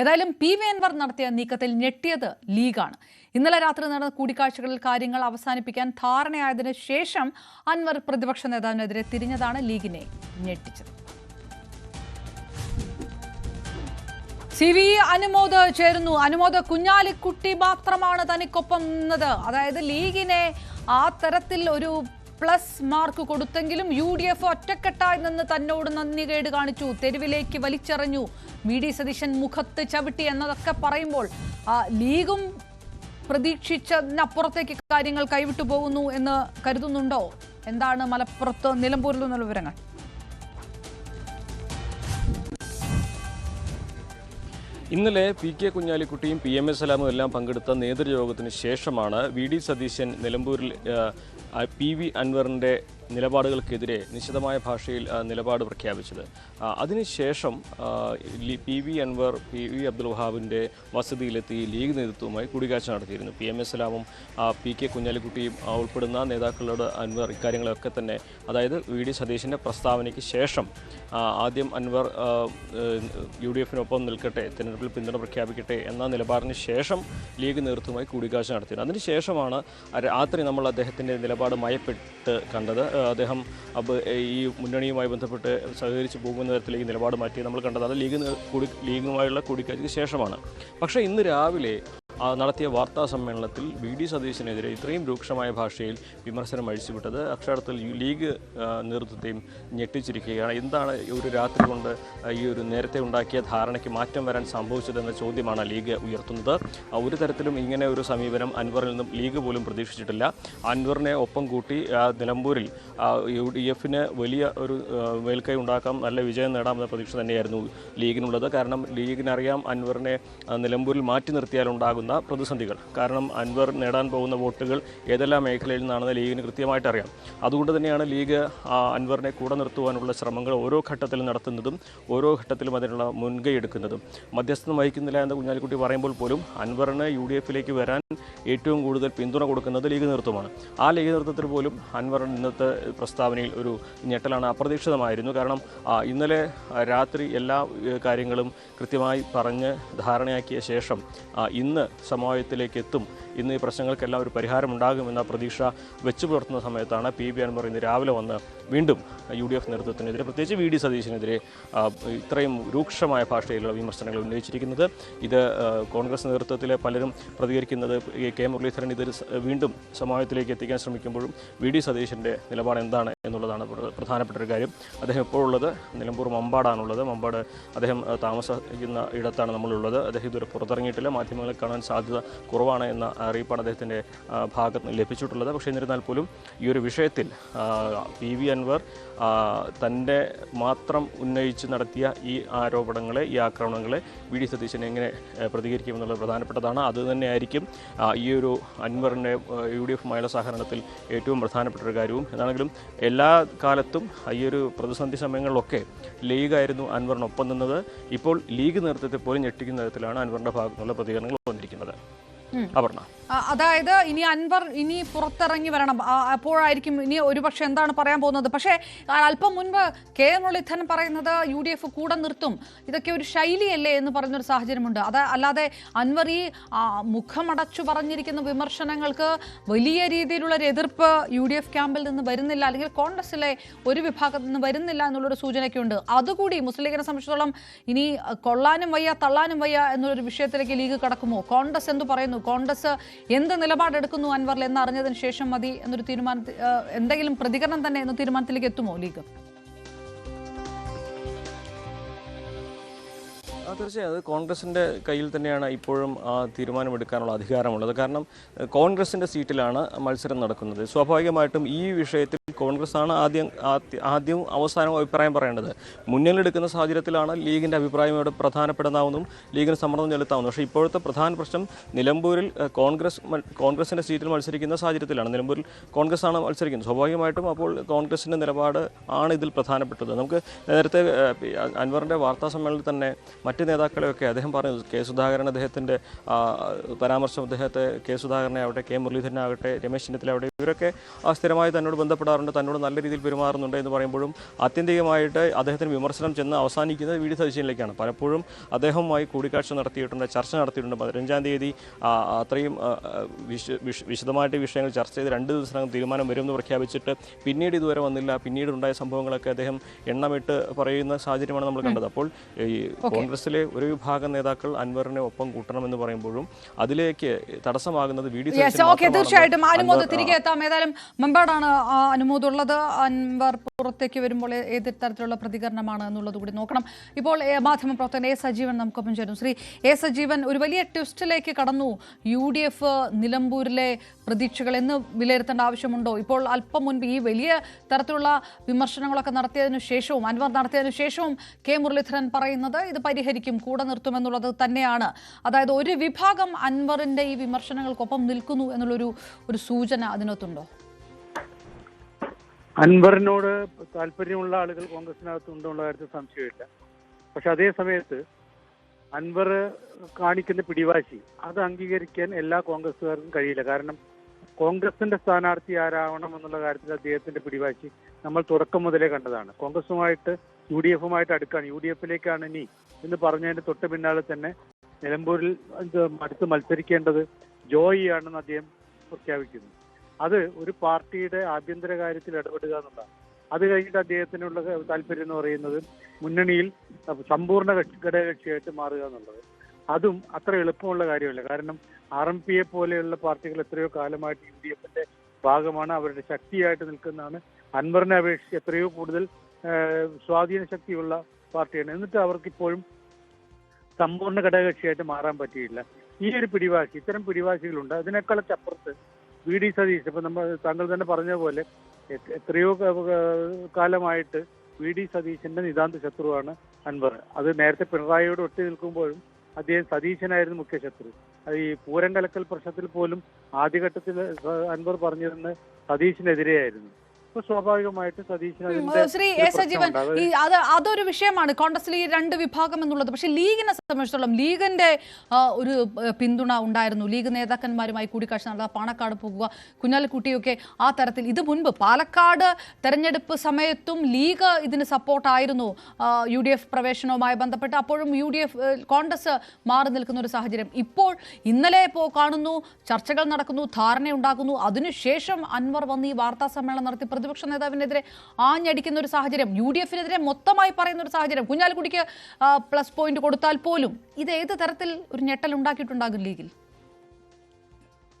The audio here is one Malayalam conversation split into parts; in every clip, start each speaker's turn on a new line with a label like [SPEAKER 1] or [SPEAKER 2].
[SPEAKER 1] ഏതായാലും പി വി അൻവർ നടത്തിയ നീക്കത്തിൽ ഞെട്ടിയത് ലീഗാണ്. ഇന്നലെ രാത്രി നടന്ന കൂടിക്കാഴ്ചകളിൽ കാര്യങ്ങൾ അവസാനിപ്പിക്കാൻ ധാരണയായതിനു ശേഷം അൻവർ പ്രതിപക്ഷ നേതാവിനെതിരെ തിരിഞ്ഞതാണ് ലീഗിനെ ഞെട്ടിച്ചത്. സി വി അനുമോദ് ചേരുന്നു. അനുമോദ് കുഞ്ഞാലിക്കുട്ടി മാത്രമാണ് തനിക്കൊപ്പം നിന്നത്. അതായത് ലീഗിനെ ആ തരത്തിൽ ഒരു പ്ലസ് മാർക്ക് കൊടുത്തെങ്കിലും യു ഡി എഫ് ഒറ്റക്കെട്ടായി നിന്ന് തന്നോട് നന്ദി കേട് കാണിച്ചു. തെരുവിലേക്ക് വലിച്ചെറിഞ്ഞു. വി. ഡി. സതീശൻ മുഖത്ത് ചവിട്ടി എന്നതൊക്കെ പറയുമ്പോൾ ലീഗും പ്രതീക്ഷിച്ചതിനപ്പുറത്തേക്ക് കാര്യങ്ങൾ കൈവിട്ടു പോകുന്നു എന്ന് കരുതുന്നുണ്ടോ? എന്താണ് മലപ്പുറത്ത് നിലമ്പൂരിൽ നിന്നുള്ള വിവരങ്ങൾ?
[SPEAKER 2] ഇന്നലെ പി. കെ. കുഞ്ഞാലിക്കുട്ടിയും പി. എം. എസ്. സലാമും എല്ലാം പങ്കെടുത്ത നേതൃയോഗത്തിന് ശേഷമാണ് വി. ഡി. സതീശൻ നിലമ്പൂരിൽ പി വി അൻവറിന്റെ നിലപാടുകൾക്കെതിരെ നിശിതമായ ഭാഷയിൽ നിലപാട് പ്രഖ്യാപിച്ചത്. അതിനുശേഷം P V Anwar P V Abdul വഹാബിന്റെ വസതിയിലെത്തി ലീഗ് നേതൃത്വവുമായി കൂടിക്കാഴ്ച നടത്തിയിരുന്നു. പി എം എസ് സലാമും പി കെ കുഞ്ഞാലിക്കുട്ടിയും ഉൾപ്പെടുന്ന നേതാക്കളോട് അൻവർ ഇക്കാര്യങ്ങളൊക്കെ തന്നെ അതായത് വി ഡി സതീഷിന്റെ പ്രസ്താവനയ്ക്ക് ശേഷം ആദ്യം അൻവർ യു ഡി എഫിനൊപ്പം നിൽക്കട്ടെ തെരഞ്ഞെടുപ്പിൽ പിന്തുണ പ്രഖ്യാപിക്കട്ടെ എന്ന നിലപാടിന് ശേഷം ലീഗ് നേതൃത്വവുമായി കൂടിക്കാഴ്ച നടത്തിയിരുന്നു അതിനുശേഷമാണ് രാത്രി നമ്മൾ അദ്ദേഹത്തിന്റെ നിലപാട് മയപ്പെട്ട് കണ്ടത്. അദ്ദേഹം അബ് ഈ മുന്നണിയുമായി ബന്ധപ്പെട്ട് സഹകരിച്ച് പോകുന്ന തരത്തിലേക്ക് നിലപാട് മാറ്റി നമ്മൾ കണ്ടത് അത് ലീഗ് കൂടി ലീഗുമായുള്ള കൂടിക്കാഴ്ചയ്ക്ക് ശേഷമാണ്. പക്ഷേ ഇന്ന് രാവിലെ നടത്തിയ വാർത്താ സമ്മേളനത്തിൽ വി ഡി സതീശനെതിരെ ഇത്രയും രൂക്ഷമായ ഭാഷയിൽ വിമർശനം അഴിച്ചുവിട്ടത് അക്ഷരത്തിൽ ലീഗ് നേതൃത്വത്തെയും ഞെട്ടിച്ചിരിക്കുകയാണ്. എന്താണ് ഒരു രാത്രി കൊണ്ട് ഈ ഒരു നേരത്തെ ഉണ്ടാക്കിയ ധാരണയ്ക്ക് മാറ്റം വരാൻ സംഭവിച്ചതെന്ന ചോദ്യമാണ് ലീഗ് ഉയർത്തുന്നത്. ഒരു തരത്തിലും ഇങ്ങനെ ഒരു സമീപനം അൻവറിൽ നിന്നും ലീഗ് പോലും പ്രതീക്ഷിച്ചിട്ടില്ല. അൻവറിനെ ഒപ്പം കൂട്ടി നിലമ്പൂരിൽ യു ഡി എഫിന് വലിയ ഒരു മേൽക്കൈ ഉണ്ടാക്കാം നല്ല വിജയം നേടാമെന്ന പ്രതീക്ഷ തന്നെയായിരുന്നു ലീഗിനുള്ളത്. കാരണം ലീഗിനറിയാം അൻവറിനെ നിലമ്പൂരിൽ മാറ്റി നിർത്തിയാൽ ഉണ്ടാകുന്ന പ്രതിസന്ധികൾ. കാരണം അൻവർ നേടാൻ പോകുന്ന വോട്ടുകൾ ഏതെല്ലാം മേഖലയിൽ നിന്നാണെന്ന് ലീഗിന് കൃത്യമായിട്ട് അറിയാം. അതുകൊണ്ട് തന്നെയാണ് ലീഗ് അൻവറിനെ കൂടെ നിർത്തുവാനുള്ള ശ്രമങ്ങൾ ഓരോ ഘട്ടത്തിലും നടത്തുന്നതും ഓരോ ഘട്ടത്തിലും അതിനുള്ള മുൻകൈ എടുക്കുന്നതും. മധ്യസ്ഥം വഹിക്കുന്നില്ല എന്ന് കുഞ്ഞാലിക്കുട്ടി പറയുമ്പോൾ പോലും അൻവറിന് യു ഡി എഫിലേക്ക് വരാൻ ഏറ്റവും കൂടുതൽ പിന്തുണ കൊടുക്കുന്നത് ലീഗ് നേതൃത്വമാണ്. ആ ലീഗ് നേതൃത്വത്തിൽ പോലും അൻവറിന് ഇന്നത്തെ പ്രസ്താവനയിൽ ഒരു ഞെട്ടലാണ് അപ്രതീക്ഷിതമായിരുന്നു. കാരണം ഇന്നലെ രാത്രി എല്ലാ കാര്യങ്ങളും കൃത്യമായി പറഞ്ഞ് ധാരണയാക്കിയ ശേഷം ഇന്ന് സമവായത്തിലേക്ക് എത്തും ഇന്ന് ഈ പ്രശ്നങ്ങൾക്കെല്ലാം ഒരു പരിഹാരമുണ്ടാകുമെന്ന പ്രതീക്ഷ വെച്ചു പുലർത്തുന്ന സമയത്താണ് പി ബി അൻവർ ഇന്ന് രാവിലെ വന്ന് വീണ്ടും യു ഡി എഫ് നേതൃത്വത്തിനെതിരെ പ്രത്യേകിച്ച് വി ഡി സതീശിനെതിരെ ഇത്രയും രൂക്ഷമായ ഭാഷയിലുള്ള വിമർശനങ്ങൾ ഉന്നയിച്ചിരിക്കുന്നത്. ഇത് കോൺഗ്രസ് നേതൃത്വത്തിലെ പലരും പ്രതികരിക്കുന്നത് കെ മുരളീധരൻ ഇത് വീണ്ടും സമവായത്തിലേക്ക് എത്തിക്കാൻ ശ്രമിക്കുമ്പോഴും വി ഡി സതീശന്റെ നിലപാട് എന്താണ് എന്നുള്ളതാണ് പ്രധാനപ്പെട്ട ഒരു കാര്യം. അദ്ദേഹം ഇപ്പോൾ ഉള്ളത് നിലമ്പൂർ മമ്പാടാണുള്ളത്. മമ്പാട് അദ്ദേഹം താമസിക്കുന്ന ഇടത്താണ് നമ്മളുള്ളത്. അദ്ദേഹം ഇതുവരെ പുറത്തിറങ്ങിയിട്ടില്ല. മാധ്യമങ്ങളെ കാണാൻ സാധ്യത കുറവാണ് എന്ന അറിയിപ്പാണ് അദ്ദേഹത്തിന്റെ ഭാഗത്ത് നിന്ന് ലഭിച്ചിട്ടുള്ളത്. പക്ഷേ എന്നിരുന്നാൽ പോലും ഈ ഒരു വിഷയത്തിൽ പി വി അൻവർ തന്റെ മാത്രം ഉന്നയിച്ച് നടത്തിയ ഈ ആരോപണങ്ങളെ ഈ ആക്രമണങ്ങളെ വി ഡി സതീശൻ എങ്ങനെ പ്രതികരിക്കുമെന്നുള്ളത് പ്രധാനപ്പെട്ടതാണ്. അതുതന്നെയായിരിക്കും ഈ ഒരു അൻവറിന്റെ യു ഡി എഫുമായുള്ള സഹകരണത്തിൽ ഏറ്റവും പ്രധാനപ്പെട്ട ഒരു കാര്യവും. എന്നാണെങ്കിലും എല്ലാ കാലത്തും ഈ ഒരു പ്രതിസന്ധി സമയങ്ങളിലൊക്കെ ലീഗായിരുന്നു അൻവറിനൊപ്പം നിന്നത്. ഇപ്പോൾ ലീഗ് നേതൃത്വത്തെ പോലും ഞെട്ടിക്കുന്ന തരത്തിലാണ് അൻവറിന്റെ ഭാഗത്തുനിന്നുള്ള പ്രതികരണങ്ങൾ വന്നിരിക്കുന്നത്. അപർണ.
[SPEAKER 1] അതായത് ഇനി അൻവർ ഇനി പുറത്തിറങ്ങി വരണം. അപ്പോഴായിരിക്കും ഇനി ഒരുപക്ഷെ എന്താണ് പറയാൻ പോകുന്നത്? പക്ഷേ അല്പം മുൻപ് കെ മുരളീധരൻ പറയുന്നത് യു ഡി എഫ് കൂടെ നിർത്തും. ഇതൊക്കെ ഒരു ശൈലിയല്ലേ എന്ന് പറയുന്നൊരു സാഹചര്യമുണ്ട്. അത് അല്ലാതെ അൻവർ ഈ മുഖമടച്ചു പറഞ്ഞിരിക്കുന്ന വിമർശനങ്ങൾക്ക് വലിയ രീതിയിലുള്ളൊരു എതിർപ്പ് യു ഡി എഫ് ക്യാമ്പിൽ നിന്ന് വരുന്നില്ല അല്ലെങ്കിൽ കോൺഗ്രസിലെ ഒരു വിഭാഗത്തിൽ നിന്ന് വരുന്നില്ല എന്നുള്ളൊരു സൂചനയ്ക്കുണ്ട്. അതുകൂടി മുസ്ലിം ലീഗിനെ സംബന്ധിച്ചിടത്തോളം ഇനി കൊള്ളാനും വയ്യ തള്ളാനും വയ്യ എന്നുള്ളൊരു വിഷയത്തിലേക്ക് ലീഗ് കടക്കുമോ? കോൺഗ്രസ് എന്ത് പറയുന്നു? കോൺഗ്രസ് എന്ത് നിലപാടെടുക്കുന്നു അൻവറിൽ എന്നറിഞ്ഞതിന് ശേഷം മതി എന്നൊരു തീരുമാന എന്തെങ്കിലും പ്രതികരണം തന്നെ എന്ന തീരുമാനത്തിലേക്ക് എത്തുമോ ലീഗ്?
[SPEAKER 2] തീർച്ചയായും. അത് കോൺഗ്രസിന്റെ കയ്യിൽ തന്നെയാണ് ഇപ്പോഴും ആ തീരുമാനമെടുക്കാനുള്ള അധികാരമുള്ളത്. കാരണം കോൺഗ്രസിന്റെ സീറ്റിലാണ് മത്സരം നടക്കുന്നത്. സ്വാഭാവികമായിട്ടും ഈ വിഷയത്തിൽ കോൺഗ്രസ് ആണ് ആദ്യം ആദ്യം ആദ്യവും അവസാനവും അഭിപ്രായം പറയേണ്ടത്. മുന്നിലെടുക്കുന്ന സാഹചര്യത്തിലാണ് ലീഗിന്റെ അഭിപ്രായം ഇവിടെ പ്രധാനപ്പെടുന്നതാവുന്നതും ലീഗിന് സമ്മർദ്ദം ചെലുത്താവുന്നു പക്ഷേ ഇപ്പോഴത്തെ പ്രധാന പ്രശ്നം നിലമ്പൂരിൽ കോൺഗ്രസ് കോൺഗ്രസിന്റെ സീറ്റിൽ മത്സരിക്കുന്ന സാഹചര്യത്തിലാണ്. നിലമ്പൂരിൽ കോൺഗ്രസ് ആണ് മത്സരിക്കുന്നത്. സ്വാഭാവികമായിട്ടും അപ്പോൾ കോൺഗ്രസിന്റെ നിലപാട് ആണ് ഇതിൽ പ്രധാനപ്പെട്ടത്. നമുക്ക് നേരത്തെ അൻവറിന്റെ വാർത്താ സമ്മേളനത്തിൽ തന്നെ മറ്റ് നേതാക്കളെയൊക്കെ അദ്ദേഹം പറഞ്ഞു കെ സുധാകരൻ അദ്ദേഹത്തിന്റെ പരാമർശം അദ്ദേഹത്തെ കെ സുധാകരനെ ആവട്ടെ കെ മുരളീധരനാകട്ടെ രമേശ് ചെന്നിത്തല ആവട്ടെ ഇവരൊക്കെ സ്ഥിരമായി തന്നോട് ബന്ധപ്പെടാറുണ്ട്. ബന്ധപ്പെട്ടുകൊണ്ട് തന്നോട് നല്ല രീതിയിൽ പെരുമാറുന്നുണ്ട് എന്ന് പറയുമ്പോഴും ആത്യന്തികമായിട്ട് അദ്ദേഹത്തിന് വിമർശനം ചെന്ന് അവസാനിക്കുന്നത് വി ഡി സതീശനിലേക്കാണ്. പലപ്പോഴും അദ്ദേഹവുമായി കൂടിക്കാഴ്ച നടത്തിയിട്ടുണ്ട് ചർച്ച നടത്തിയിട്ടുണ്ട്. പതിനഞ്ചാം തീയതി അത്രയും വിശദമായിട്ട് വിഷയങ്ങൾ ചർച്ച ചെയ്ത് രണ്ട് ദിവസത്തിനകം തീരുമാനം വരുമെന്ന് പ്രഖ്യാപിച്ചിട്ട് പിന്നീട് ഇതുവരെ വന്നില്ല. പിന്നീട് ഉണ്ടായ സംഭവങ്ങളൊക്കെ അദ്ദേഹം എണ്ണമിട്ട് പറയുന്ന സാഹചര്യമാണ് നമ്മൾ കണ്ടത്. അപ്പോൾ ഈ കോൺഗ്രസിലെ ഒരു വിഭാഗം നേതാക്കൾ അൻവറിനെ ഒപ്പം കൂട്ടണമെന്ന് പറയുമ്പോഴും അതിലേക്ക് തടസ്സമാകുന്നത് വി ഡി
[SPEAKER 1] തീർച്ചയായിട്ടും. അനുമോദ് തിരികെ എത്താം. ഏതായാലും മെമ്പാടാണ് അനുമോദ് ഉള്ളത് അൻവർ പുറത്തേക്ക് വരുമ്പോൾ ഏത് തരത്തിലുള്ള പ്രതികരണമാണ് എന്നുള്ളത് കൂടി നോക്കണം. ഇപ്പോൾ മാധ്യമ മാധ്യമപ്രവർത്തകൻ എ സജീവൻ നമുക്കൊപ്പം ചേരും. ശ്രീ എ സജീവൻ ഒരു വലിയ ട്വിസ്റ്റിലേക്ക് കടന്നു. യു ഡി എഫ് നിലമ്പൂരിലെ പ്രതീക്ഷകൾ എന്ന് വിലയിരുത്തേണ്ട ആവശ്യമുണ്ടോ? ഇപ്പോൾ അല്പം മുൻപ് ഈ വലിയ തരത്തിലുള്ള വിമർശനങ്ങളൊക്കെ നടത്തിയതിനു ശേഷവും അൻവർ നടത്തിയതിനു ശേഷവും കെ മുരളീധരൻ പറയുന്നത് ഇത് പരിഹരിക്കും കൂടെ നിർത്തുമെന്നുള്ളത് തന്നെയാണ്. അതായത് ഒരു വിഭാഗം അൻവറിന്റെ ഈ വിമർശനങ്ങൾക്കൊപ്പം നിൽക്കുന്നു എന്നുള്ളൊരു ഒരു സൂചന അതിനകത്തുണ്ടോ?
[SPEAKER 3] അൻവറിനോട് താല്പര്യമുള്ള ആളുകൾ കോൺഗ്രസിനകത്ത് ഉണ്ടെന്നുള്ള കാര്യത്തിൽ സംശയമില്ല. പക്ഷെ അതേ സമയത്ത് അൻവർ കാണിക്കുന്ന പിടിവാശി അത് അംഗീകരിക്കാൻ എല്ലാ കോൺഗ്രസ്സുകാർക്കും കഴിയില്ല. കാരണം കോൺഗ്രസിന്റെ സ്ഥാനാർത്ഥി ആരാവണം എന്നുള്ള കാര്യത്തിൽ അദ്ദേഹത്തിന്റെ പിടിവാശി നമ്മൾ തുടക്കം മുതലേ കണ്ടതാണ്. കോൺഗ്രസുമായിട്ട് യു ഡി എഫുമായിട്ട് അടുക്കാണ്. യു ഡി എഫിലേക്കാണ് ഇനി എന്ന് പറഞ്ഞതിന്റെ തൊട്ട് പിന്നാലെ തന്നെ നിലമ്പൂരിൽ അടുത്ത് മത്സരിക്കേണ്ടത് ജോയി ആണെന്ന് അദ്ദേഹം പ്രഖ്യാപിക്കുന്നു. അത് ഒരു പാർട്ടിയുടെ ആഭ്യന്തര കാര്യത്തിൽ ഇടപെടുക എന്നുള്ളതാണ്. അത് കഴിഞ്ഞിട്ട് അദ്ദേഹത്തിനുള്ള താല്പര്യം എന്ന് പറയുന്നത് മുന്നണിയിൽ സമ്പൂർണ കക്ഷി ഘടകകക്ഷിയായിട്ട് മാറുക എന്നുള്ളത്. അതും അത്ര എളുപ്പമുള്ള കാര്യമല്ല. കാരണം ആർ എം പിയെ പോലെയുള്ള പാർട്ടികൾ എത്രയോ കാലമായിട്ട് യു ഡി എഫിന്റെ ഭാഗമാണ് അവരുടെ ശക്തിയായിട്ട് നിൽക്കുന്നതാണ്. അൻവറിനെ അപേക്ഷിച്ച് എത്രയോ കൂടുതൽ സ്വാധീന ശക്തിയുള്ള പാർട്ടിയാണ്. എന്നിട്ട് അവർക്ക് ഇപ്പോഴും സമ്പൂർണ ഘടകകക്ഷിയായിട്ട് മാറാൻ പറ്റിയില്ല. ഈ ഒരു പിടിവാശി ഇത്തരം പിടിവാശികളുണ്ട്. അതിനേക്കാളൊക്കെ അപ്പുറത്ത് വി ഡി സതീഷ് ഇപ്പൊ നമ്മൾ താങ്കൾ തന്നെ പറഞ്ഞ പോലെ എത്രയോ കാലമായിട്ട് വി ഡി സതീശന്റെ നിതാന്ത ശത്രുവാണ് അൻവർ. അത് നേരത്തെ പിണറായിയോട് ഒട്ടി നിൽക്കുമ്പോഴും അദ്ദേഹം സതീശനായിരുന്നു മുഖ്യ ശത്രു. അത് ഈ പൂരം കലക്കൽ പ്രശ്നത്തിൽ പോലും ആദ്യഘട്ടത്തിൽ അൻവർ പറഞ്ഞിരുന്നത് സതീശിനെതിരെയായിരുന്നു. അപ്പൊ സ്വാഭാവികമായിട്ട് സതീശന്
[SPEAKER 1] ശ്രീ
[SPEAKER 3] ഒരു
[SPEAKER 1] സജീവൻ
[SPEAKER 3] അത്
[SPEAKER 1] ഈ അത് അതൊരു വിഷയമാണ്. കോൺഗ്രസിൽ ഈ രണ്ട് വിഭാഗം എന്നുള്ളത്. പക്ഷേ ലീഗിനെ സംബന്ധിച്ചിടത്തോളം ലീഗിന്റെ ഒരു പിന്തുണ ഉണ്ടായിരുന്നു. ലീഗ് നേതാക്കന്മാരുമായി കൂടിക്കാഴ്ച നടത്തുക പാണക്കാട് പോകുക കുഞ്ഞാലിക്കുട്ടിയൊക്കെ ആ തരത്തിൽ. ഇത് മുൻപ് പാലക്കാട് തെരഞ്ഞെടുപ്പ് സമയത്തും ലീഗ് ഇതിന് സപ്പോർട്ടായിരുന്നു. യു ഡി എഫ് പ്രവേശനവുമായി ബന്ധപ്പെട്ട് അപ്പോഴും യു ഡി എഫ് കോൺഗ്രസ് മാറി നിൽക്കുന്ന ഒരു സാഹചര്യം. ഇപ്പോൾ ഇന്നലെ ഇപ്പോൾ കാണുന്നു ചർച്ചകൾ നടക്കുന്നു ധാരണയുണ്ടാകുന്നു. അതിനുശേഷം അൻവർ വന്ന് ഈ വാർത്താ സമ്മേളനം നടത്തി പ്രതിപക്ഷ നേതാവിനെതിരെ ആഞ്ഞടിക്കുന്ന ഒരു സാഹചര്യം യു ഡി എഫിനെതിരെ മൊത്തമായി പറയുന്ന ഒരു സാഹചര്യം. കുഞ്ഞാലിക്കുടിക്ക് പ്ലസ് പോയിന്റ് കൊടുത്താൽ പോലും ഇത് ഏത് തരത്തിൽ ഒരു ഞെട്ടൽ ഉണ്ടാക്കിയിട്ടുണ്ടാകും ലീഗിൽ?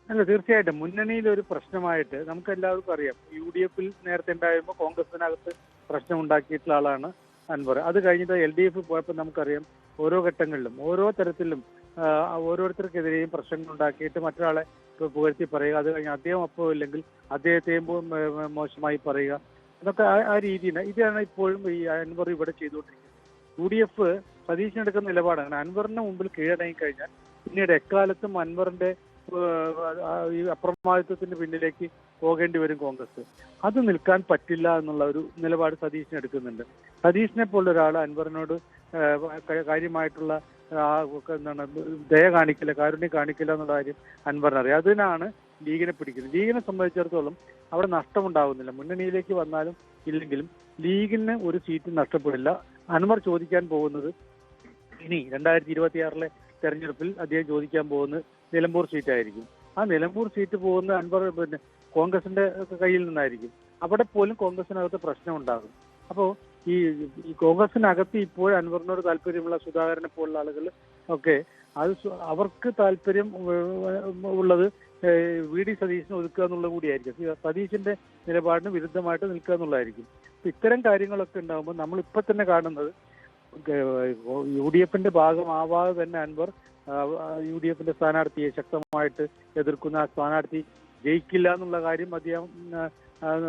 [SPEAKER 3] അല്ല തീർച്ചയായിട്ടും. മുന്നണിയിൽ ഒരു പ്രശ്നമായിട്ട് നമുക്ക് എല്ലാവർക്കും അറിയാം. യു ഡി എഫിൽ നേരത്തെ ഉണ്ടായിരുമ്പോൾ കോൺഗ്രസിനകത്ത് പ്രശ്നം ഉണ്ടാക്കിയിട്ടുള്ള ആളാണ് അൻവർ. അത് കഴിഞ്ഞിട്ട് എൽ ഡി എഫ് പോയപ്പോൾ നമുക്കറിയാം ഓരോ ഘട്ടങ്ങളിലും ഓരോ തരത്തിലും ഓരോരുത്തർക്കെതിരെയും പ്രശ്നങ്ങൾ ഉണ്ടാക്കിയിട്ട് മറ്റൊരാളെ പുകഴ്ത്തി പറയുക. അത് കഴിഞ്ഞ് അദ്ദേഹം അപ്പോൾ ഇല്ലെങ്കിൽ അദ്ദേഹത്തെയും മോശമായി പറയുക. എന്നൊക്കെ ആ രീതിയാണ് ഇതാണ് ഇപ്പോഴും ഈ അൻവർ ഇവിടെ ചെയ്തുകൊണ്ടിരിക്കുന്നത്. യു ഡി എഫ് സതീശനെടുക്കുന്ന നിലപാടാണ്. അൻവറിന് മുമ്പിൽ കീഴടങ്ങി കഴിഞ്ഞാൽ പിന്നീട് എക്കാലത്തും അൻവറിന്റെ ഈ അപ്രമാദിത്വത്തിന് പിന്നിലേക്ക് പോകേണ്ടി വരും കോൺഗ്രസ്. അത് നിൽക്കാൻ പറ്റില്ല എന്നുള്ള ഒരു നിലപാട് സതീശൻ എടുക്കുന്നുണ്ട് പോലുള്ള ഒരാൾ അൻവറിനോട് കാര്യമായിട്ടുള്ള എന്താണ് ദയ കാണിക്കില്ല കാരുണ്യം കാണിക്കില്ല എന്നുള്ള കാര്യം അൻവറിനറിയാം അതിനാണ് ലീഗിനെ പിടിക്കുന്നത്. ലീഗിനെ സംബന്ധിച്ചിടത്തോളം അവിടെ നഷ്ടമുണ്ടാകുന്നില്ല മുന്നണിയിലേക്ക് വന്നാലും ഇല്ലെങ്കിലും ലീഗിന് ഒരു സീറ്റ് നഷ്ടപ്പെടില്ല. അൻവർ ചോദിക്കാൻ പോകുന്നത് ഇനി രണ്ടായിരത്തി ഇരുപത്തിയാറിലെ തെരഞ്ഞെടുപ്പിൽ അദ്ദേഹം ചോദിക്കാൻ പോകുന്നത് നിലമ്പൂർ സീറ്റ് ആയിരിക്കും ആ നിലമ്പൂർ സീറ്റ് പോകുന്ന അൻവർ പിന്നെ കോൺഗ്രസിന്റെ കയ്യിൽ നിന്നായിരിക്കും. അവിടെ പോലും കോൺഗ്രസിനകത്ത് പ്രശ്നം ഉണ്ടാകും അപ്പോൾ ഈ ഈ കോൺഗ്രസിനകത്ത് ഇപ്പോൾ അൻവറിനോട് താല്പര്യമുള്ള സുധാകരനെ പോലുള്ള ആളുകൾ ഒക്കെ അത് അവർക്ക് താല്പര്യം ഉള്ളത് വി ഡി സതീശിനെ ഒതുക്കുക എന്നുള്ളത് കൂടിയായിരിക്കും. സതീശിന്റെ നിലപാടിന് വിരുദ്ധമായിട്ട് നിൽക്കുക എന്നുള്ളതായിരിക്കും. ഇത്തരം കാര്യങ്ങളൊക്കെ ഉണ്ടാകുമ്പോൾ നമ്മൾ ഇപ്പൊ തന്നെ കാണുന്നത് യു ഡി എഫിന്റെ ഭാഗമാവാതെ തന്നെ അൻവർ യു ഡി എഫിന്റെ സ്ഥാനാർത്ഥിയെ ശക്തമായിട്ട് എതിർക്കുന്ന ആ സ്ഥാനാർത്ഥി ജയിക്കില്ല എന്നുള്ള കാര്യം അദ്ദേഹം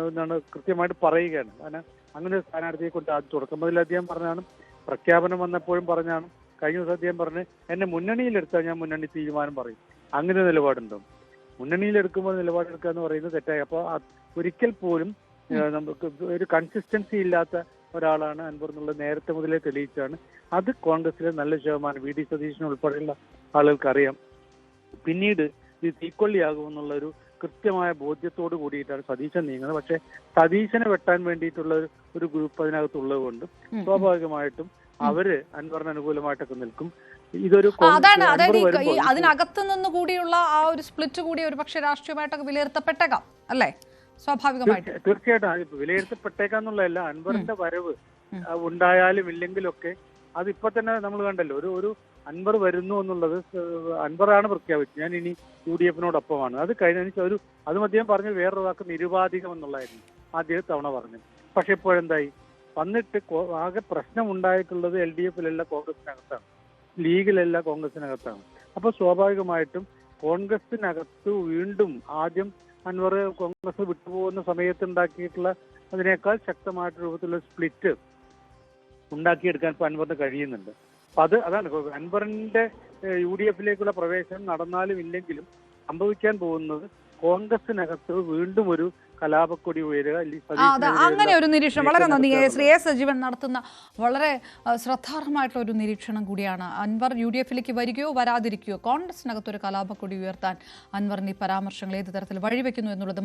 [SPEAKER 3] എന്താണ് കൃത്യമായിട്ട് പറയുകയാണ്. കാരണം അങ്ങനെ ഒരു സ്ഥാനാർത്ഥിയെ കൊണ്ട് ആദ്യം തുടക്കം. മുതൽ അദ്ദേഹം പറഞ്ഞാണ് പ്രഖ്യാപനം വന്നപ്പോഴും പറഞ്ഞാണ് കഴിഞ്ഞ ദിവസം അദ്ദേഹം പറഞ്ഞ് എന്നെ മുന്നണിയിലെടുത്താൽ ഞാൻ മുന്നണി തീരുമാനം പറയും. അങ്ങനെ നിലപാടുണ്ടോ. മുന്നണിയിലെടുക്കുമ്പോൾ നിലപാടെടുക്കുക എന്ന് പറയുന്നത് തെറ്റായി. അപ്പോൾ ഒരിക്കൽ പോലും നമുക്ക് ഒരു കൺസിസ്റ്റൻസി ഇല്ലാത്ത ഒരാളാണ് അൻവർ എന്നുള്ളത് നേരത്തെ മുതലേ തെളിയിച്ചാണ് അത് കോൺഗ്രസിലെ നല്ല ശതമാനം വി. ഡി. സതീശൻ ഉൾപ്പെടെയുള്ള ആളുകൾക്ക് അറിയാം പിന്നീട് ഇത് തീക്കൊള്ളിയാകുമെന്നുള്ള ഒരു കൃത്യമായ ബോധ്യത്തോട് കൂടിയിട്ടാണ് സതീശൻ നീങ്ങുന്നത്. പക്ഷെ സതീശനെ വെട്ടാൻ വേണ്ടിയിട്ടുള്ള ഒരു- ഗ്രൂപ്പ് അതിനകത്തുള്ളത് കൊണ്ട് സ്വാഭാവികമായിട്ടും അവർ അൻവറിന് അനുകൂലമായിട്ടൊക്കെ നിൽക്കും. ഇതൊരു
[SPEAKER 1] അതാണ്. അതായത് അതിനകത്ത് നിന്ന് കൂടിയുള്ള ആ ഒരു സ്പ്ലിറ്റ് കൂടി ഒരു പക്ഷേ രാഷ്ട്രീയമായിട്ടൊക്കെ വിലയിരുത്തപ്പെട്ടേക്കാം അല്ലേ? സ്വാഭാവികമായിട്ട്.
[SPEAKER 3] തീർച്ച- തീർച്ചയായിട്ടും. അത് വിലയിരുത്തപ്പെട്ടേക്കാന്നുള്ളതല്ല അൻവറിന്റെ വരവ് ഉണ്ടായാലും ഇല്ലെങ്കിലൊക്കെ അത് ഇപ്പൊ തന്നെ നമ്മൾ കണ്ടല്ലോ. ഒരു ഒരു അൻവർ വരുന്നു എന്നുള്ളത് അൻവറാണ് പ്രഖ്യാപിച്ചത്. ഞാൻ ഇനി യു ഡി എഫിനോടൊപ്പമാണ്. അത് കഴിഞ്ഞ ഒരു അതും അദ്ദേഹം പറഞ്ഞ വേറൊരു വാക്ക് നിരുപാധികം എന്നുള്ളതായിരുന്നു. ആദ്യ തവണ പറഞ്ഞു പക്ഷെ ഇപ്പോഴെന്തായി? വന്നിട്ട് ആകെ പ്രശ്നം ഉണ്ടായിട്ടുള്ളത് എൽ ഡി എഫിലല്ല കോൺഗ്രസിനകത്താണ്. ലീഗിലല്ല കോൺഗ്രസിനകത്താണ്. അപ്പൊ സ്വാഭാവികമായിട്ടും കോൺഗ്രസിനകത്ത് വീണ്ടും ആദ്യം അൻവർ കോൺഗ്രസ് വിട്ടുപോകുന്ന സമയത്ത് ഉണ്ടാക്കിയിട്ടുള്ള അതിനേക്കാൾ ശക്തമായിട്ട് രൂപത്തിലുള്ള സ്പ്ലിറ്റ് ഉണ്ടാക്കിയെടുക്കാൻ ഇപ്പൊ അൻവറിന് കഴിയുന്നുണ്ട്. അത് അതാണ് അൻവറിന്റെ യു ഡി എഫിലേക്കുള്ള പ്രവേശനം നടന്നാലും ഇല്ലെങ്കിലും സംഭവിക്കാൻ പോകുന്നത് കോൺഗ്രസിനകത്ത് വീണ്ടും ഒരു കലാപക്കൊടി ഉയരുക
[SPEAKER 1] അങ്ങനെ ഒരു നിരീക്ഷണം. വളരെ നന്ദി. ശ്രീ എ സജീവൻ നടത്തുന്ന വളരെ ശ്രദ്ധാർഹമായിട്ടുള്ള ഒരു നിരീക്ഷണം കൂടിയാണ്. അൻവർ യു ഡി എഫിലേക്ക് വരികയോ വരാതിരിക്കുകയോ കോൺഗ്രസിനകത്തൊരു കലാപക്കൊടി ഉയർത്താൻ അൻവറിന്റെ ഈ പരാമർശങ്ങൾ ഏത് തരത്തിൽ വഴിവെക്കുന്നു എന്നുള്ളത്